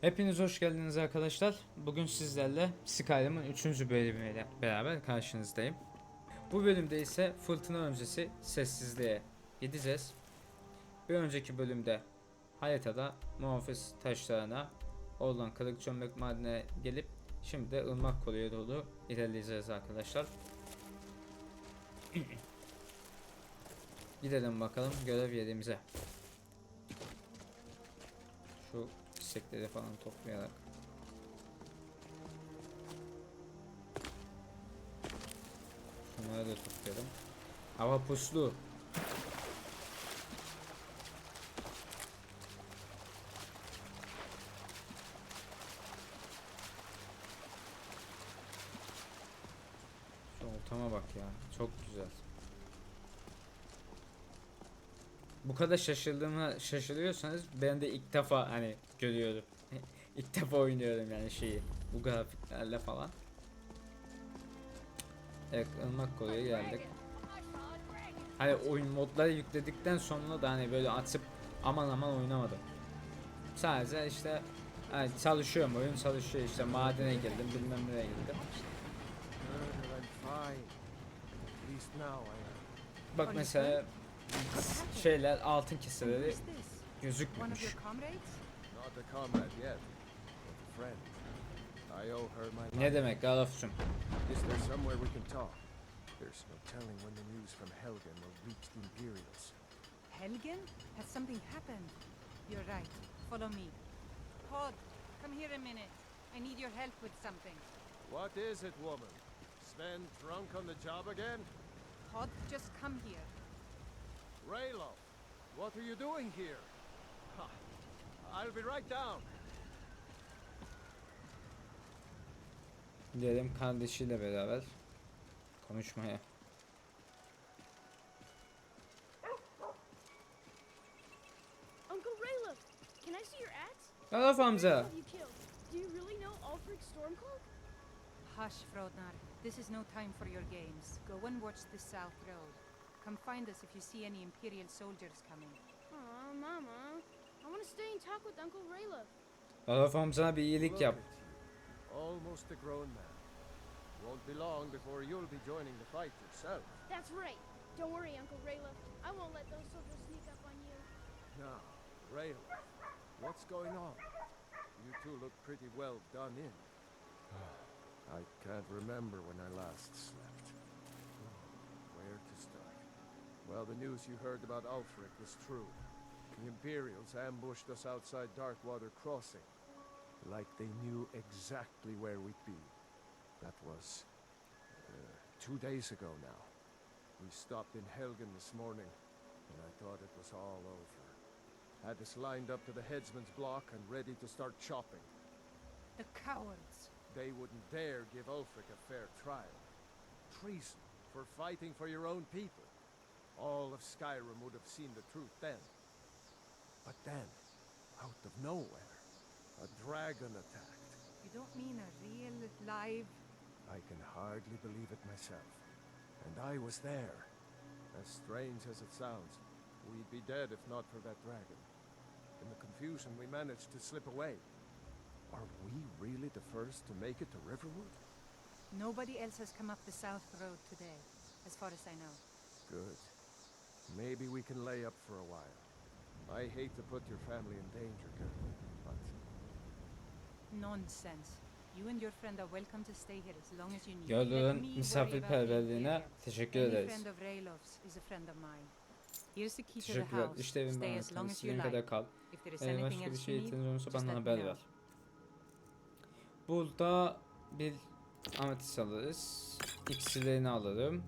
Hepiniz hoş geldiniz arkadaşlar. Bugün sizlerle Skyrim'in 3. bölümüyle beraber karşınızdayım. Bu bölümde ise fırtına öncesi sessizliğe gideceğiz. Bir önceki bölümde haritada muhafız taşlarına olan kırık çömlek madene gelip şimdi de ırmak koruya doğru ilerleyeceğiz arkadaşlar. Gidelim bakalım görev yerimize. Şu çiçekleri falan toplayarak. Şunları da toplayalım. Hava puslu. Şu oltama bak ya. Çok güzel. Bu kadar şaşırdığıma şaşırıyorsanız ben de ilk defa hani görüyorum. ilk defa oynuyorum yani şeyi. Bu grafiklerle falan. Evet ırmak koruya geldik. Hani oyun modları yükledikten sonra da hani böyle açıp aman aman oynamadım. Sadece işte hani çalışıyorum oyun çalışıyor işte madene girdim bilmem nereye girdim. Bak mesela şeyler altın keseleri Who's this? One of gözükmüş. your comrades? Not a comrade yet, but a friend. I owe my life. Ne demek Galafçum? Is there somewhere we can talk? There's no telling when the news from Helgen will reach the Imperials. Helgen? Has something happened? You're right. Follow me. Pod, come here a minute. I need your help with something. What is it, woman? Sven drunk on the job again? Pod, just come here. Raylo, what are you doing here? Ha, I'll be right down. Diyelim kardeşiyle beraber konuşmaya. Uncle can I see your amca. Killed? Do you really know Ulfric Stormcloak? Hush, Frodnar. This is no time for your games. Go and watch the south road. Come find us if you see any Imperial soldiers coming. Aw, Mama. I want to stay and talk with Uncle Rayla. Galaf amcana bir iyilik Look yap. at you, almost a grown man. Won't be long before you'll be joining the fight yourself. That's right. Don't worry, Uncle Rayla. I won't let those soldiers sneak up on you. Now, Rayla, what's going on? You two look pretty well done in. I can't remember when I last slept. Where to start? Well, the news you heard about Ulfric was true. The Imperials ambushed us outside Darkwater Crossing. Like they knew exactly where we'd be. That was uh, two days ago now. We stopped in Helgen this morning, and I thought it was all over. Had us lined up to the headsman's block and ready to start chopping. The cowards! They wouldn't dare give Ulfric a fair trial. Treason for fighting for your own people. All of Skyrim would have seen the truth then. But then, out of nowhere, a dragon attacked. You don't mean a real, live... I can hardly believe it myself. And I was there. As strange as it sounds, we'd be dead if not for that dragon. In the confusion, we managed to slip away. Are we really the first to make it to Riverwood? Nobody else has come up the south road today, as far as I know. Good. Maybe we can lay up for a while. I hate to put your family in danger, girl, but Nonsense. You and your friend are welcome to stay here as long as you need. The misafirperverliğine teşekkür Any ederiz. friend of Raylov's is a friend of mine. Here's the key to the Teşekkürler. house. İşte Stay bana as long as you istediğin like. kadar kal. If there is Eğer anything başka bir şey ihtiyacın olursa just bana let me haber know. ver. Burada bir ametist alırız. İksirlerini alırım.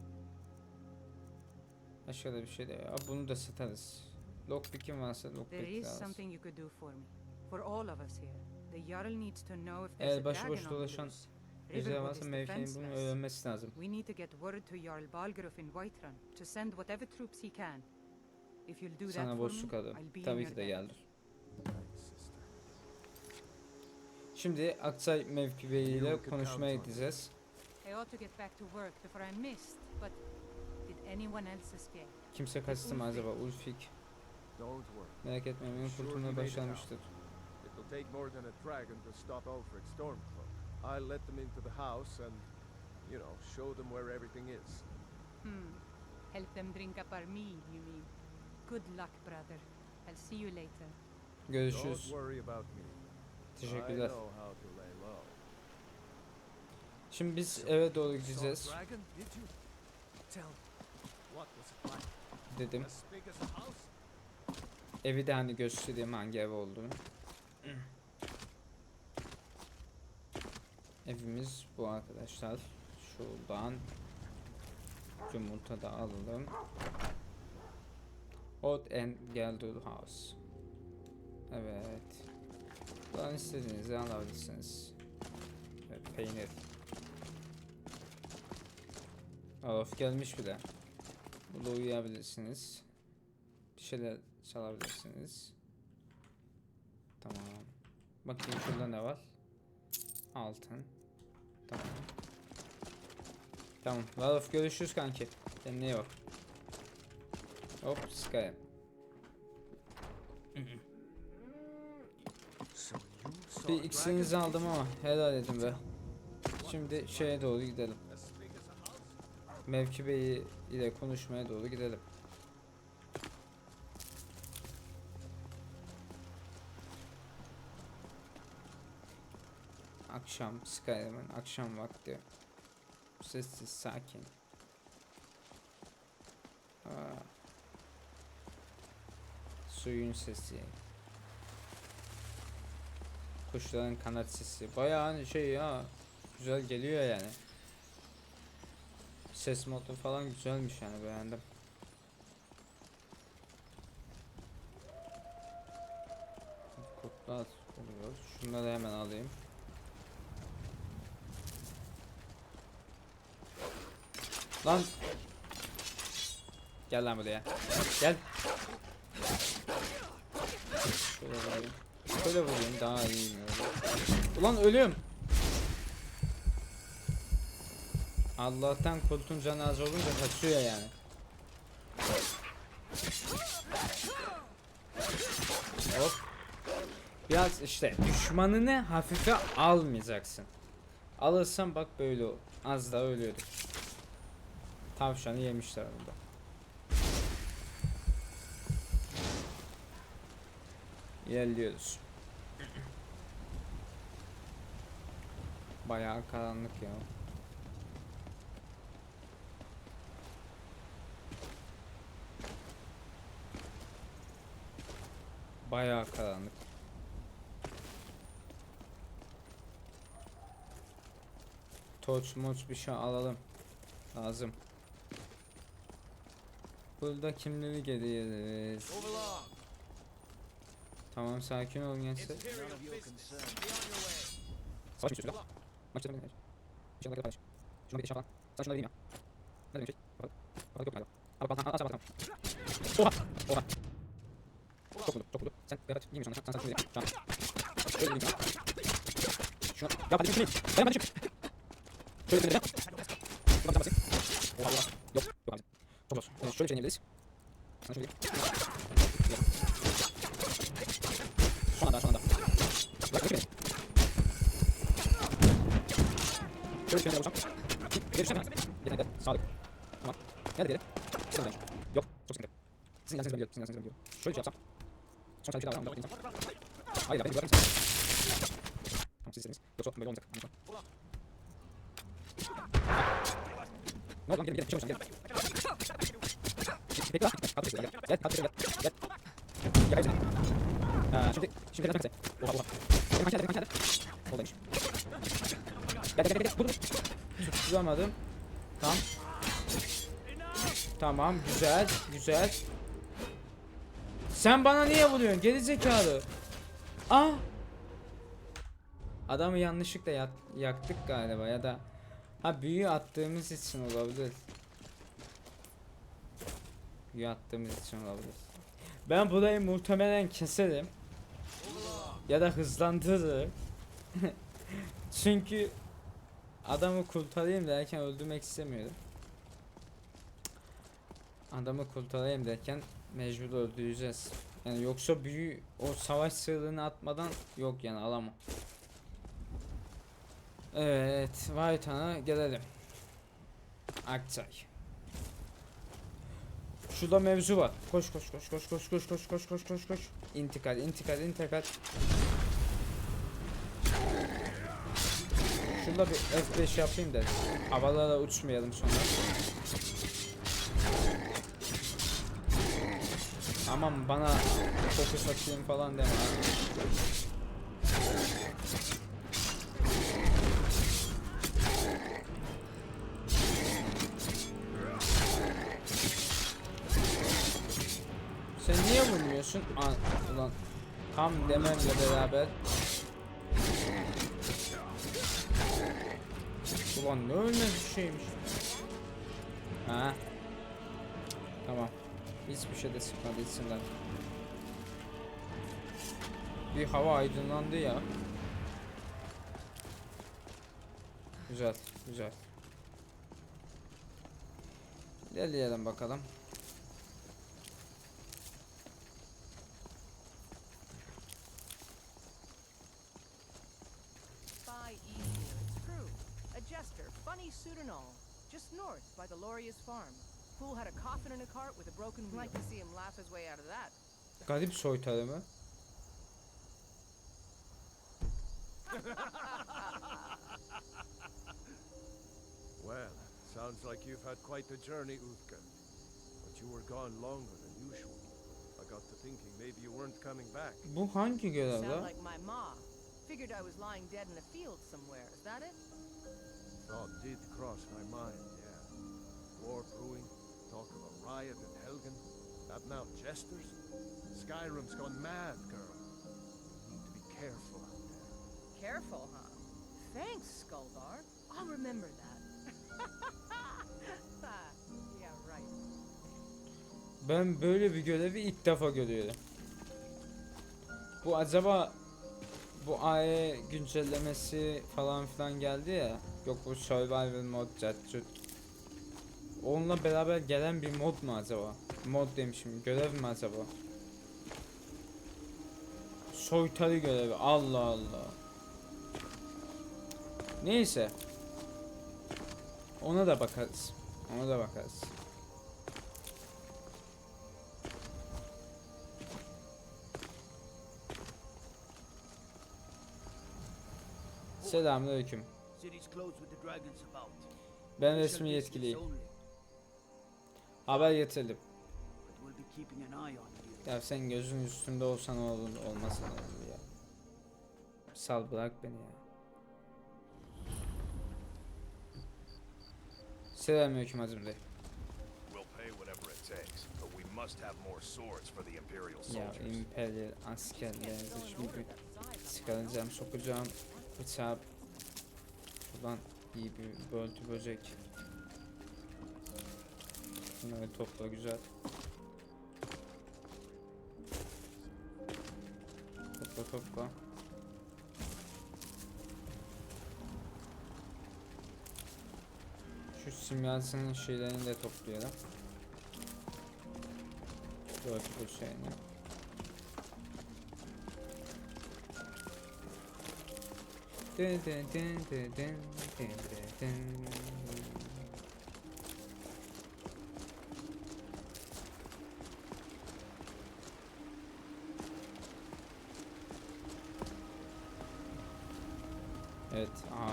Başka da bir şey de ya. Bunu da satarız. Lockpick'im varsa There lockpick is lazım. something you could do for me. For all of us here. The Jarl needs to know if there's Eğer başıboş dolaşan. Ejder varsa is Mevki'nin bunu öğrenmesi lazım. We need to get word to Jarl Balgruuf in Whiterun to send whatever troops he can. If you'll do that Sana for boşluk me, alırım. I'll be in Tabii ki de sister. Şimdi Aksay Mevki Bey You ile could konuşmaya gideceğiz. I ought to get back to work before I'm missed, but Kimse kaçtı mı acaba? Ulfik. Merak etmeyin benim kurtulmaya it başlamıştır. It'll take more than a dragon to stop Ulfric Stormcloak. I'll let them into the house and, you know, show them where everything is. Hmm. Help them drink up our mead, you mean? Good luck, brother. I'll see you later. Görüşürüz. Don't worry about me. I Teşekkürler. know how to lay low. Şimdi biz eve doğru gideceğiz dedim. Evi de hani göstereyim hangi ev olduğunu. Evimiz bu arkadaşlar. Şuradan yumurta da alalım. Odd and Geldur House. Evet. Buradan istediğinizi alabilirsiniz. Evet, peynir. Of gelmiş bile. Burada uyuyabilirsiniz. Bir şeyler çalabilirsiniz. Tamam. Bakayım şurada ne var? Altın. Tamam. Tamam. Valov görüşürüz kanki. Kendine iyi bak. Hop Sky. So you saw Bir did aldım ama helal edin be. Şimdi şeye doğru gidelim. As big as a house? Mevki Bey ile konuşmaya doğru gidelim. Akşam Skyrim'in akşam vakti. Sessiz sakin. Aa. Suyun sesi. Kuşların kanat sesi. Bayağı hani şey ya. Güzel geliyor yani. Ses modu falan güzelmiş yani beğendim. Kurtlar oluyor. Şunları hemen alayım. Lan Gel lan buraya. Gel. Şöyle vurayım. Şöyle vurayım daha iyi Ulan ölüyorum. Allah'tan kurtun canı olunca kaçıyor yani. Hop. Biraz işte düşmanını hafife almayacaksın. Alırsan bak böyle az daha ölüyorduk. Tavşanı yemişler burada. İlerliyoruz. Bayağı karanlık ya. Bayağı karanlık. Torç moç bir şey alalım. Lazım. Burada kimleri geliriz? Tamam sakin olun gençler. Savaş mı istiyorsun? Maç istedim. Şunları da paylaş. Şuna bir eşya falan. Sen şunları vereyim ya. Ne demek şey? Bak yok galiba. Al bak al al al Oha! Oha! Çok vurdu, çok vurdu. Sen beraber yiyeyim şu anda. Sen sen şunu Tamam. Şöyle yiyeyim ya. Şuna. Ya hadi şunu yiyeyim. Dayan hadi şunu. Şöyle bir de. Şuradan bir basayım. Oha oha. Yok. Yok abi. Çok olsun. Ee, şöyle bir şey deneyebiliriz. Sana şöyle diyeyim. Son anda, son anda. Bak, bakayım. Şöyle bir şey yapacağım. Geri düşsene. Geri gel. Sağlık. Tamam. Nerede geri? Sizin adayım. Yok. Çok sıkıntı. Sizin gelseniz ben biliyorum. Sizin gelseniz ben biliyorum. Şöyle bir şey yapsam. Son bir şey daha var. Hayır ya beni bırakır mısın? Tamam siz istediniz. Yoksa böyle olmayacak. Ne oldu lan? Gelin gelin. Lan, gelin. Bekle lan. Kalk bekle, gel. Gel kalk bekle, gel. Gel. Gel gel. Ee, şimdi şimdi gel gel. Oha oha. Benim nerede? Benim kanki nerede? Oradaymış. Gel gel gel gel. Dur dur. Tutturamadım. Tamam. Tamam güzel güzel. Sen bana niye vuruyorsun geri zekalı? Ah! Adamı yanlışlıkla yak- yaktık galiba ya da ha büyü attığımız için olabilir. Büyü attığımız için olabilir. Ben burayı muhtemelen keserim. Ya da hızlandırırım. Çünkü adamı kurtarayım derken öldürmek istemiyorum. Adamı kurtarayım derken mecbur öldüreceğiz. Yani yoksa büyü o savaş sığlığını atmadan yok yani alamam. Evet, Vaytan'a gelelim. Akçay. Şurada mevzu var. Koş koş koş koş koş koş koş koş koş koş koş. İntikal, intikal, intikal. Şurada bir F5 yapayım da havalara uçmayalım sonra. Aman bana fokus atayım falan deme abi. Sen niye vurmuyorsun? An ulan tam dememle beraber. Ulan ne ölmez bir şeymiş. Ha. Hiçbir şey de sıkmadı içinden. Bir hava aydınlandı ya. Güzel, güzel. İlerleyelim bakalım. Just north by the Loria's farm. Fool had a coffin in a cart with a broken wheel. Like to see him laugh his way out of that. Garip soytarı mı? Well, sounds like you've had quite the journey, Uthka. But you were gone longer than usual. I got to thinking maybe you weren't coming back. Bu hangi görev Sound lan? like my ma. Figured I was lying dead in a field somewhere. Is that it? Thought did cross my mind, yeah. War brewing, talk of a riot in Helgen. That now jesters? Skyrim's gone mad, girl. You need to be careful out there. Careful, huh? Thanks, Skullbar. I'll remember that. Ah, yeah, right. Ben böyle bir görevi ilk defa görüyorum. Bu acaba bu AE güncellemesi falan filan geldi ya. Yok bu survival mod caccut. Onunla beraber gelen bir mod mu acaba? Mod demişim. Görev mi acaba? Soytarı görevi. Allah Allah. Neyse. Ona da bakarız. Ona da bakarız. Selamünaleyküm. Ben resmi yetkiliyim. Haber getirelim. Ya sen gözün üstünde olsan olur olmasan olur ya. Sal bırak beni ya. Selamünaleyküm Hazım Bey. Ya imperial askerlerinizi çünkü çıkaracağım, sokacağım, bıçağı. Buradan iyi bir böldü böcek. Bunları topla güzel. Topla topla. Şu simyasının şeylerini de toplayalım. Dört bu şeyini. Dın dın dın dın dın dın dın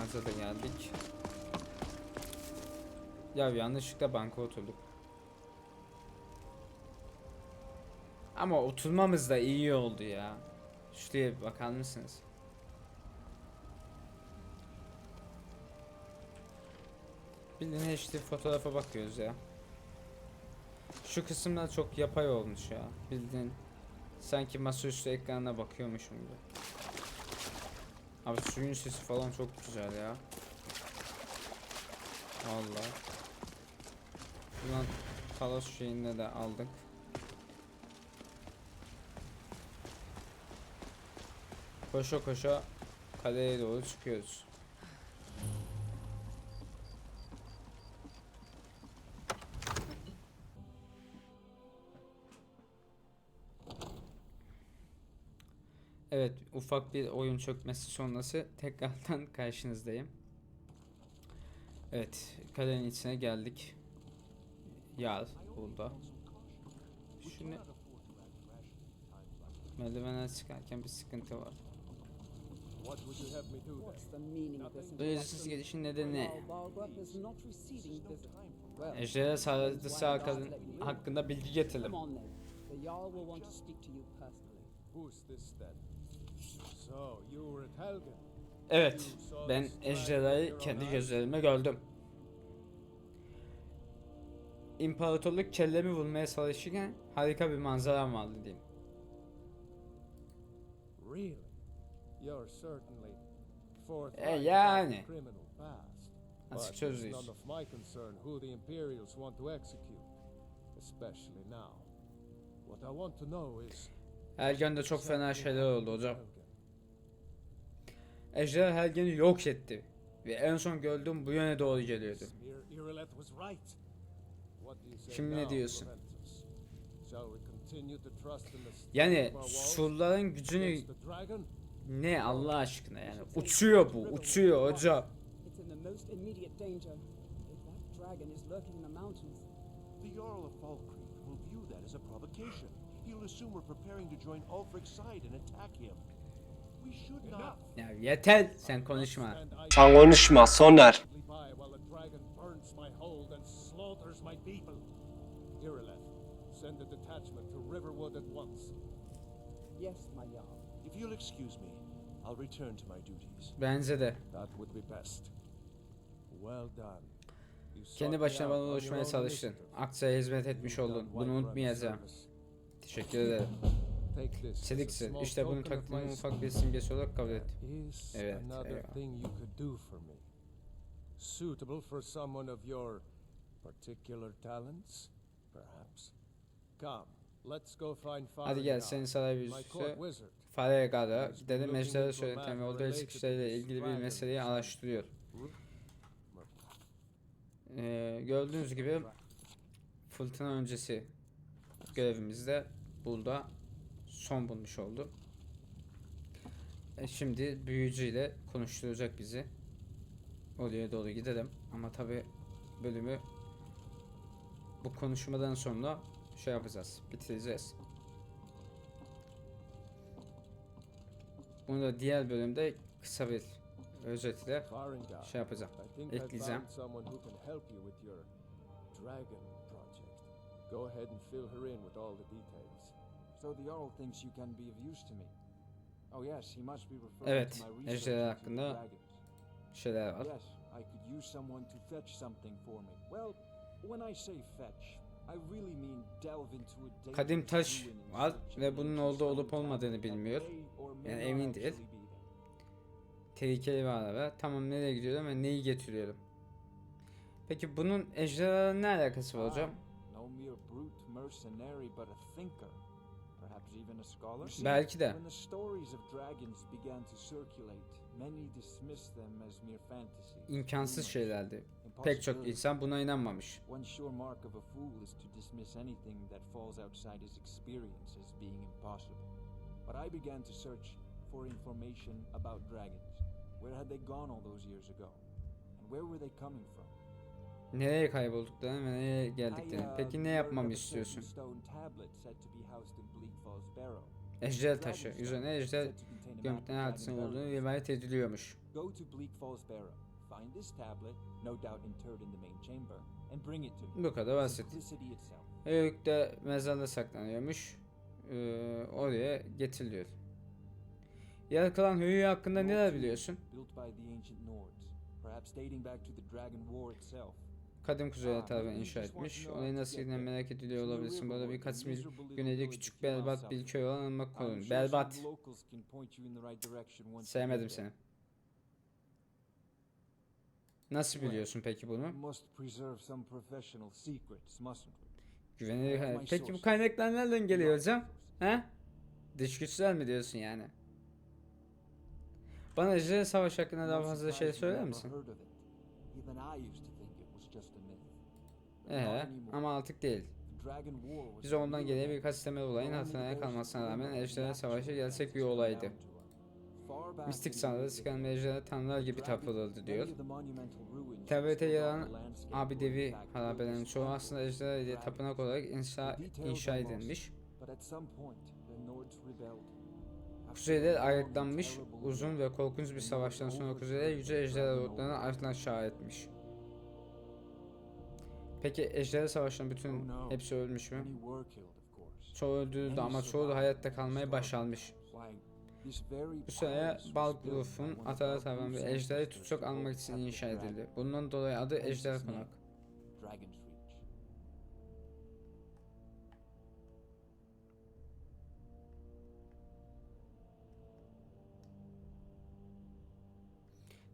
ağaca da geldik. Ya yanlışlıkla banka oturduk. Ama oturmamız da iyi oldu ya. Şuraya bakar mısınız? Bildiğin işte fotoğrafa bakıyoruz ya. Şu kısımlar çok yapay olmuş ya. Bildiğin sanki masaüstü ekranına bakıyormuşum gibi. Abi suyun sesi falan çok güzel ya. Vallahi. Buradan Talos şeyini de aldık. Koşa koşa kaleye doğru çıkıyoruz. Evet, ufak bir oyun çökmesi sonrası tekrardan karşınızdayım. Evet, kalenin içine geldik. Yar burada. Şunu merdivenler çıkarken bir sıkıntı var. İntroduction? gelişin nedeni Ejderha hakkında, hakkında bilgi getirelim. Evet, ben ejderhayı kendi gözlerimle gördüm. İmparatorluk kellemi bulmaya çalışırken harika bir manzaram vardı diyeyim. E, yani. Açık sözlüyüz. Ergen'de çok fena şeyler oldu hocam. Ejderha Helgen'i yok etti. Ve en son gördüğüm bu yöne doğru geliyordu. Şimdi ne diyorsun? Yani surların gücünü ne Allah aşkına yani. Uçuyor bu, uçuyor Falkreath will view that as a provocation. He'll assume we're preparing to join Ulfric's side and attack him. Ya yeter sen konuşma. Sen konuşma Soner. send a detachment to Riverwood at once. yes, my Jarl. If you'll excuse me, I'll return to my duties. Bence de. That would be best. Well done. Kendi başına bana ulaşmaya çalıştın. Aksa'ya hizmet etmiş oldun. Bunu unutmayacağım. Teşekkür ederim. Small İşte bunu my ufak bir simgesi olarak kabul et. Evet? Suitable for someone of your particular talents, perhaps? Come, let's go find Hadi gel seni saray büyücüsü wizard. Faregar'a gidelim ejderha söyleten ve orada ilişkileriyle ilgili bir meseleyi araştırıyor. Ee, gördüğünüz gibi fırtına öncesi görevimizde burada son bulmuş oldu. E şimdi büyücüyle konuşturacak bizi. Oraya doğru gidelim. Ama tabi bölümü bu konuşmadan sonra şey yapacağız. Bitireceğiz. Bunu da diğer bölümde kısa bir özetle şey yapacağım. Ekleyeceğim. Go ahead and fill her in with all the details. So the Jarl thinks you can be of use to me. Oh yes, he must be referring Evet, to my research into hakkında dragons. şeyler var. Yes, I could use someone to fetch something for me. Well, when I say fetch, I really mean delve into a dangerous Kadim taş var ve bunun orada olup olmadığını bilmiyor. Yani emin değil. Tehlikeli bir araba. Tamam nereye gidiyorum ve neyi getiriyorum? Peki bunun ejderha ne alakası var hocam? Even a scholar. You see, Belki de. When the stories of dragons began to circulate, many dismissed them as mere fantasies. İmkansız rumors, şeylerdi. Pek çok insan buna inanmamış. One sure mark of a fool is to dismiss anything that falls outside his experience as being impossible. But I began to search for information about dragons. Where had they gone all those years ago? And where were they coming from? Nereye kaybolduklarını ve nereye geldiklerini. uh, Peki ne yapmamı istiyorsun? Ejder taşı. Üzerine ejder Dragon's hadisinin olduğunu rivayet ediliyormuş. Bu kadar basit. İtself. Höyük'te mezarda saklanıyormuş. Ee, oraya getiriliyor. Yaratılan Höyük hakkında neler biliyorsun? Kadim kuzey tarafından maybe you inşa etmiş. to nasıl there. merak ediliyor olabilirsin. Burada birkaç mil güneyde küçük berbat bir köy olan Anmak some Berbat. Sevmedim seni. Nasıl biliyorsun peki bunu? Güvenilir Peki bu kaynaklar nereden geliyor hocam? He? Dış güçler mi diyorsun yani? Bana Ejder Savaş hakkında daha fazla şey söyler misin? Ee, ama artık değil. Bize ondan geriye birkaç temel olayın Only hatırına those kalmasına rağmen Ejderha Savaşı gerçek bir olaydı. Mistik day, sıkan ejderha tanrılar gibi tapılırdı diyor. TBT yer alan abidevi harabelerin çoğu aslında ejderha ile tapınak olarak inşa, inşa edilmiş. Kuzeyler ayaklanmış, uzun ve korkunç bir savaştan sonra kuzeyler yüce ejderha ardından şah etmiş. Peki ejderha savaşının bütün Oh hepsi ölmüş mü? Çoğu öldürüldü ama çoğu da hayatta kalmayı başarmış. Bu by Balgruf'un our tarafından bir ancestors tutsak almak için inşa edildi. Bundan dolayı adı Ejderha Konak.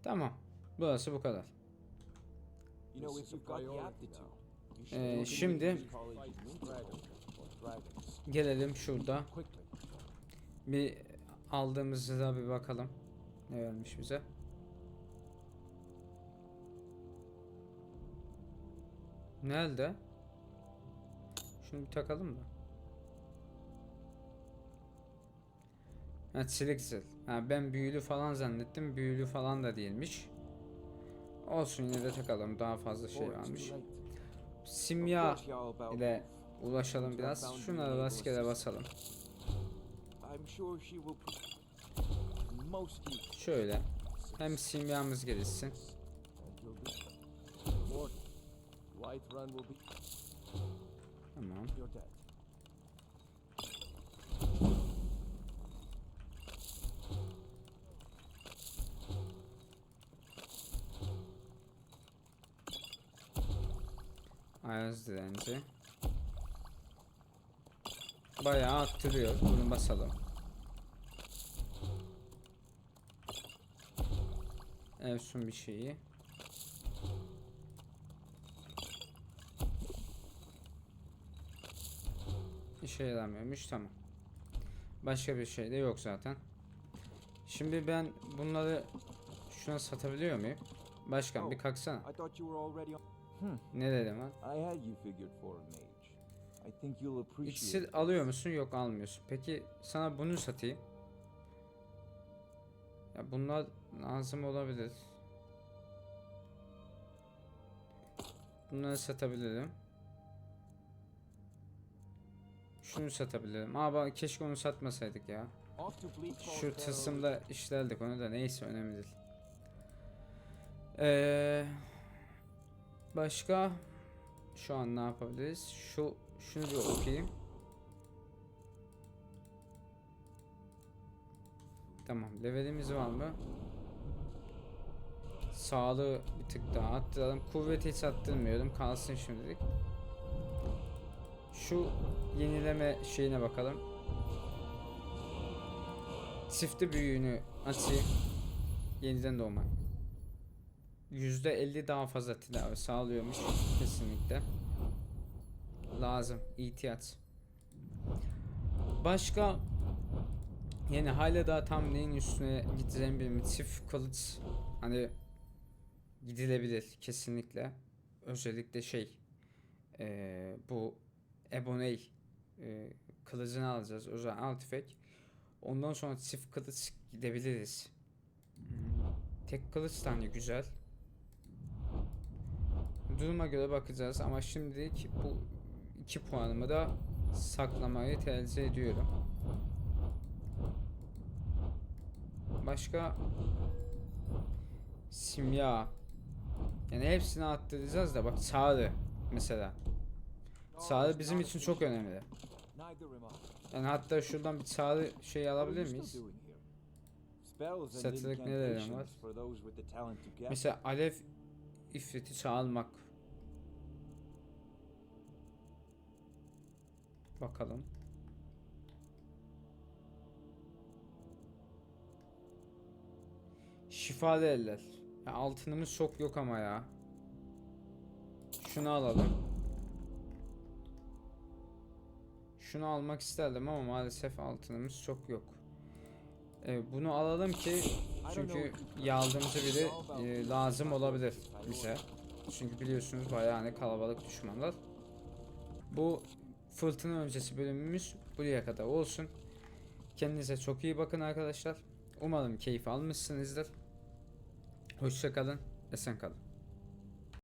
Tamam. Burası bu kadar. You know, if you've got the aptitude, Ee, şimdi- Gelelim şurada. Bir aldığımızda bir bakalım. Ne vermiş bize? Nerede? Şunu bir takalım mı? Ha çelik zil. Ha ben büyülü falan zannettim. Büyülü falan da değilmiş. Olsun yine de takalım. Daha fazla şey varmış. Simya ile ulaşalım biraz. Şunlara rastgele basalım. Şöyle. Hem simyamız gelişsin. And Ayaz direnci. Bayağı arttırıyor. Bunu basalım. Evsun bir şeyi. İşe yaramıyormuş tamam. Başka bir şey de yok zaten. Şimdi ben bunları şuna satabiliyor muyum? Başkan bir kalksana. On. Ne dedim ha? I had you figured for a mage. I think you'll appreciate İksir alıyor musun? Yok almıyorsun. Peki sana bunu satayım. Ya bunlar lazım olabilir. Bunları satabilirim. Şunu satabilirim. Aa bak keşke onu satmasaydık ya. Şu Tower. tılsımda işlerdik onu da neyse önemli değil. Ee, başka şu an ne yapabiliriz? Şu şunu bir okuyayım. Tamam, levelimiz var mı? Sağlığı bir tık daha arttıralım. Kuvveti hiç arttırmıyorum. Kalsın şimdilik. Şu yenileme şeyine bakalım. Çifti büyüğünü açayım. Yeniden doğma. %50 daha fazla tedavi sağlıyormuş kesinlikle. Lazım, ihtiyaç. Başka yani hala daha tam neyin üstüne gideceğim bilmiyorum. Çift kılıç hani gidilebilir kesinlikle. Özellikle şey eee, bu Eboney eee kılıcını alacağız. Özel artifact. Ondan sonra çift kılıç gidebiliriz. Tek kılıç hani güzel. Duruma göre bakacağız ama şimdilik bu iki puanımı da saklamayı tercih ediyorum. Başka simya yani hepsini attıracağız da bak çağrı mesela. Çağrı bizim için çok önemli. Yani hatta şuradan bir çağrı şey alabilir miyiz? Satılık nerelerden var? Mesela alev ifriti çağırmak. Bakalım. Şifalı eller. Ya altınımız çok yok ama ya. Şunu alalım. Şunu almak isterdim ama maalesef altınımız çok yok. Ee, bunu alalım ki çünkü yardımcı biri e, lazım olabilir bize. Çünkü biliyorsunuz bayağı hani kalabalık düşmanlar. Bu fırtına öncesi bölümümüz buraya kadar olsun. Kendinize çok iyi bakın arkadaşlar. Umarım keyif almışsınızdır. Hoşça kalın, esen kalın.